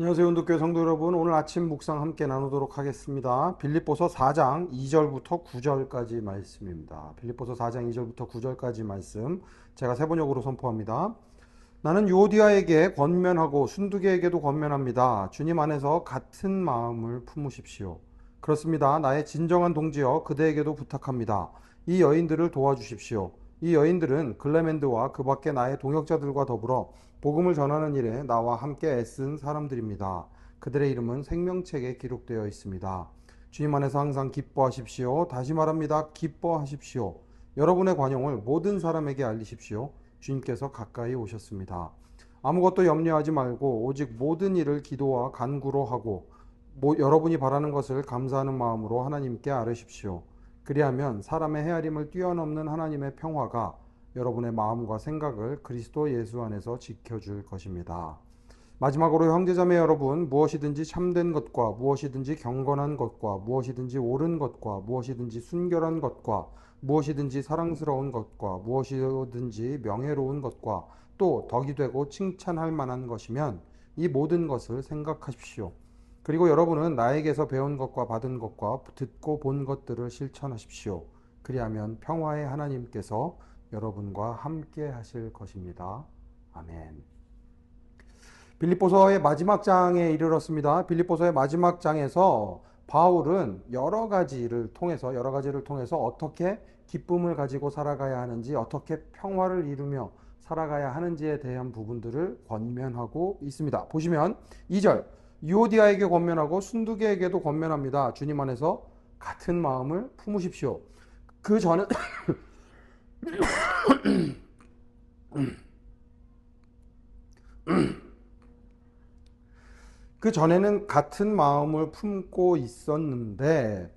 안녕하세요. 운동교회 성도 여러분. 오늘 아침 묵상 함께 나누도록 하겠습니다. 빌립보서 4장 2절부터 9절까지 말씀입니다. 빌립보서 4장 2절부터 9절까지 말씀 제가 세 번역으로 선포합니다. 나는 요디아에게 권면하고 순두계에게도 권면합니다. 주님 안에서 같은 마음을 품으십시오. 그렇습니다. 나의 진정한 동지여 그대에게도 부탁합니다. 이 여인들을 도와주십시오. 이 여인들은 글레멘드와 그 밖에 나의 동역자들과 더불어 복음을 전하는 일에 나와 함께 애쓴 사람들입니다. 그들의 이름은 생명책에 기록되어 있습니다. 주님 안에서 항상 기뻐하십시오. 다시 말합니다. 기뻐하십시오. 여러분의 관용을 모든 사람에게 알리십시오. 주님께서 가까이 오셨습니다. 아무것도 염려하지 말고 오직 모든 일을 기도와 간구로 하고 여러분이 바라는 것을 감사하는 마음으로 하나님께 아뢰십시오. 그리하면 사람의 헤아림을 뛰어넘는 하나님의 평화가 여러분의 마음과 생각을 그리스도 예수 안에서 지켜줄 것입니다. 마지막으로 형제자매 여러분, 무엇이든지 참된 것과 무엇이든지 경건한 것과 무엇이든지 옳은 것과 무엇이든지 순결한 것과 무엇이든지 사랑스러운 것과 무엇이든지 명예로운 것과 또 덕이 되고 칭찬할 만한 것이면 이 모든 것을 생각하십시오. 그리고 여러분은 나에게서 배운 것과 받은 것과 듣고 본 것들을 실천하십시오. 그리하면 평화의 하나님께서 여러분과 함께 하실 것입니다. 아멘. 빌립보서의 마지막 장에 이르렀습니다. 빌립보서의 마지막 장에서 바울은 여러 가지를 통해서 여러 가지를 통해서 어떻게 기쁨을 가지고 살아가야 하는지 어떻게 평화를 이루며 살아가야 하는지에 대한 부분들을 권면하고 있습니다. 보시면 2절 유오디아에게 권면하고 순두계에게도 권면합니다. 주님 안에서 같은 마음을 품으십시오. 그 전은 그 전에는 같은 마음을 품고 있었는데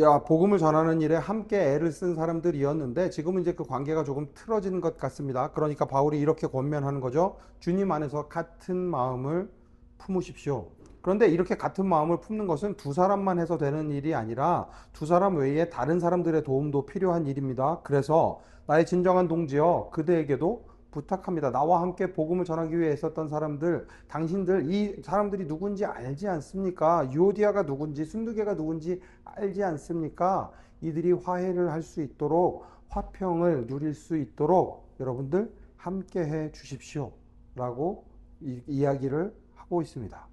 야, 복음을 전하는 일에 함께 애를 쓴 사람들이었는데 지금은 이제 그 관계가 조금 틀어진 것 같습니다. 그러니까 바울이 이렇게 권면하는 거죠. 주님 안에서 같은 마음을 품으십시오. 그런데 이렇게 같은 마음을 품는 것은 두 사람만 해서 되는 일이 아니라 두 사람 외에 다른 사람들의 도움도 필요한 일입니다. 그래서 나의 진정한 동지여 그대에게도 부탁합니다. 나와 함께 복음을 전하기 위해 있었던 사람들, 당신들 이 사람들이 누군지 알지 않습니까? 유오디아가 누군지, 순두개가 누군지 알지 않습니까? 이들이 화해를 할 수 있도록 화평을 누릴 수 있도록 여러분들 함께 해 주십시오라고 이야기를 하고 있습니다.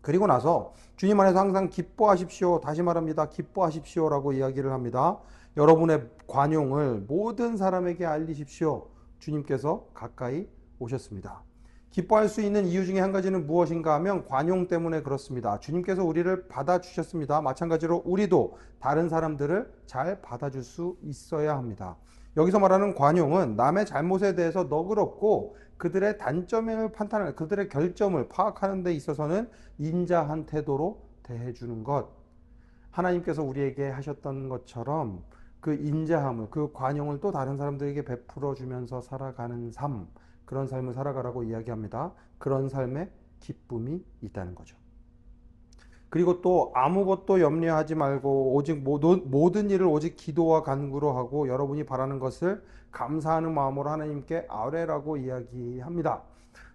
그리고 나서 주님 안에서 항상 기뻐하십시오. 다시 말합니다. 기뻐하십시오 라고 이야기를 합니다. 여러분의 관용을 모든 사람에게 알리십시오. 주님께서 가까이 오셨습니다. 기뻐할 수 있는 이유 중에 한 가지는 무엇인가 하면 관용 때문에 그렇습니다. 주님께서 우리를 받아주셨습니다. 마찬가지로 우리도 다른 사람들을 잘 받아줄 수 있어야 합니다. 여기서 말하는 관용은 남의 잘못에 대해서 너그럽고 그들의 단점을 판단하는 그들의 결점을 파악하는 데 있어서는 인자한 태도로 대해 주는 것. 하나님께서 우리에게 하셨던 것처럼 그 인자함을 그 관용을 또 다른 사람들에게 베풀어 주면서 살아가는 삶 그런 삶을 살아가라고 이야기합니다. 그런 삶에 기쁨이 있다는 거죠. 그리고 또 아무것도 염려하지 말고 오직 모든 일을 오직 기도와 간구로 하고 여러분이 바라는 것을 감사하는 마음으로 하나님께 아뢰라고 이야기합니다.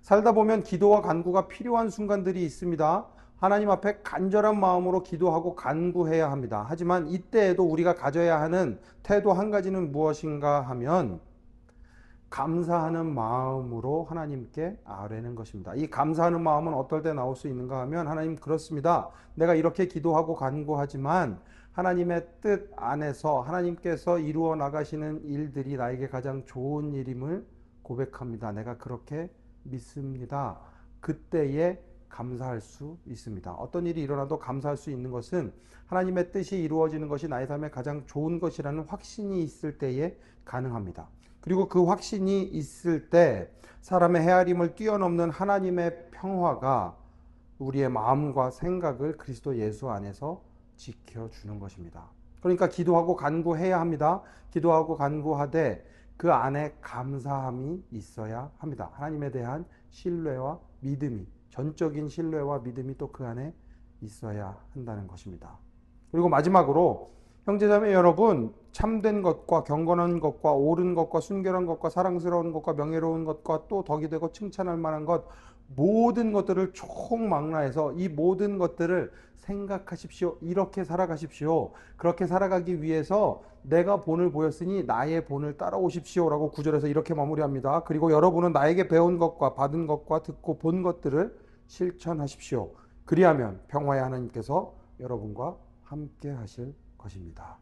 살다 보면 기도와 간구가 필요한 순간들이 있습니다. 하나님 앞에 간절한 마음으로 기도하고 간구해야 합니다. 하지만 이때에도 우리가 가져야 하는 태도 한 가지는 무엇인가 하면 감사하는 마음으로 하나님께 아뢰는 것입니다. 이 감사하는 마음은 어떨 때 나올 수 있는가 하면 하나님 그렇습니다. 내가 이렇게 기도하고 간구하지만 하나님의 뜻 안에서 하나님께서 이루어 나가시는 일들이 나에게 가장 좋은 일임을 고백합니다. 내가 그렇게 믿습니다. 그때에 감사할 수 있습니다. 어떤 일이 일어나도 감사할 수 있는 것은 하나님의 뜻이 이루어지는 것이 나의 삶에 가장 좋은 것이라는 확신이 있을 때에 가능합니다. 그리고 그 확신이 있을 때 사람의 헤아림을 뛰어넘는 하나님의 평화가 우리의 마음과 생각을 그리스도 예수 안에서 지켜주는 것입니다. 그러니까 기도하고 간구해야 합니다. 기도하고 간구하되 그 안에 감사함이 있어야 합니다. 하나님에 대한 신뢰와 믿음이, 전적인 신뢰와 믿음이 또 그 안에 있어야 한다는 것입니다. 그리고 마지막으로 형제자매 여러분, 참된 것과 경건한 것과 옳은 것과 순결한 것과 사랑스러운 것과 명예로운 것과 또 덕이 되고 칭찬할 만한 것 모든 것들을 총망라해서 이 모든 것들을 생각하십시오. 이렇게 살아가십시오. 그렇게 살아가기 위해서 내가 본을 보였으니 나의 본을 따라오십시오 라고 구절에서 이렇게 마무리합니다. 그리고 여러분은 나에게 배운 것과 받은 것과 듣고 본 것들을 실천하십시오. 그리하면 평화의 하나님께서 여러분과 함께 하실 것입니다.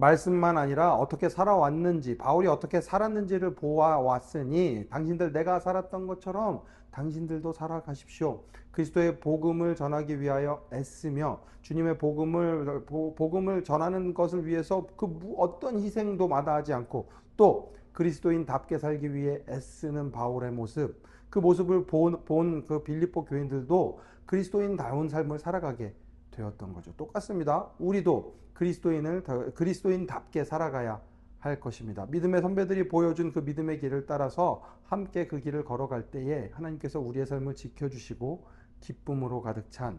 말씀만 아니라 어떻게 살아왔는지, 바울이 어떻게 살았는지를 보아왔으니 당신들 내가 살았던 것처럼 당신들도 살아가십시오. 그리스도의 복음을 전하기 위하여 애쓰며 주님의 복음을 보- 복음을 전하는 것을 위해서 그 무- 어떤 희생도 마다하지 않고 또 그리스도인답게 살기 위해 애쓰는 바울의 모습, 그 모습을 본 그 빌립보 교인들도 그리스도인다운 삶을 살아가게 되었던 거죠. 똑같습니다. 우리도 그리스도인을 더- 그리스도인답게 살아가야 할 것입니다. 믿음의 선배들이 보여준 그 믿음의 길을 따라서 함께 그 길을 걸어갈 때에 하나님께서 우리의 삶을 지켜주시고 기쁨으로 가득 찬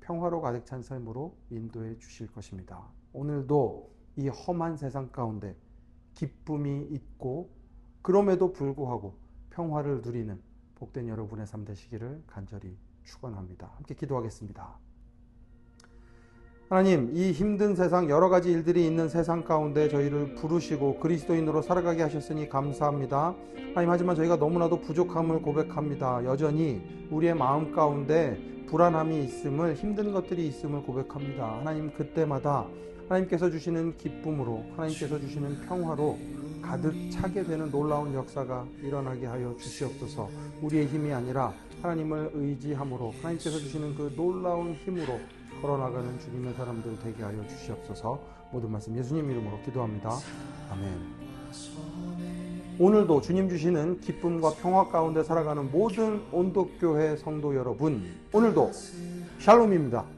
평화로 가득 찬 삶으로 인도해 주실 것입니다. 오늘도 이 험한 세상 가운데 기쁨이 있고 그럼에도 불구하고 평화를 누리는 복된 여러분의 삶 되시기를 간절히 축원합니다. 함께 기도하겠습니다. 하나님, 이 힘든 세상 여러 가지 일들이 있는 세상 가운데 저희를 부르시고 그리스도인으로 살아가게 하셨으니 감사합니다. 하나님, 하지만 저희가 너무나도 부족함을 고백합니다. 여전히 우리의 마음 가운데 불안함이 있음을 힘든 것들이 있음을 고백합니다. 하나님, 그때마다 하나님께서 주시는 기쁨으로 하나님께서 주시는 평화로 가득 차게 되는 놀라운 역사가 일어나게 하여 주시옵소서. 우리의 힘이 아니라 하나님을 의지함으로 하나님께서 주시는 그 놀라운 힘으로 걸어나가는 주님의 사람들 되게 하여 주시옵소서. 모든 말씀 예수님 이름으로 기도합니다. 아멘. 오늘도 주님 주시는 기쁨과 평화 가운데 살아가는 모든 온도교회 성도 여러분, 오늘도 샬롬입니다.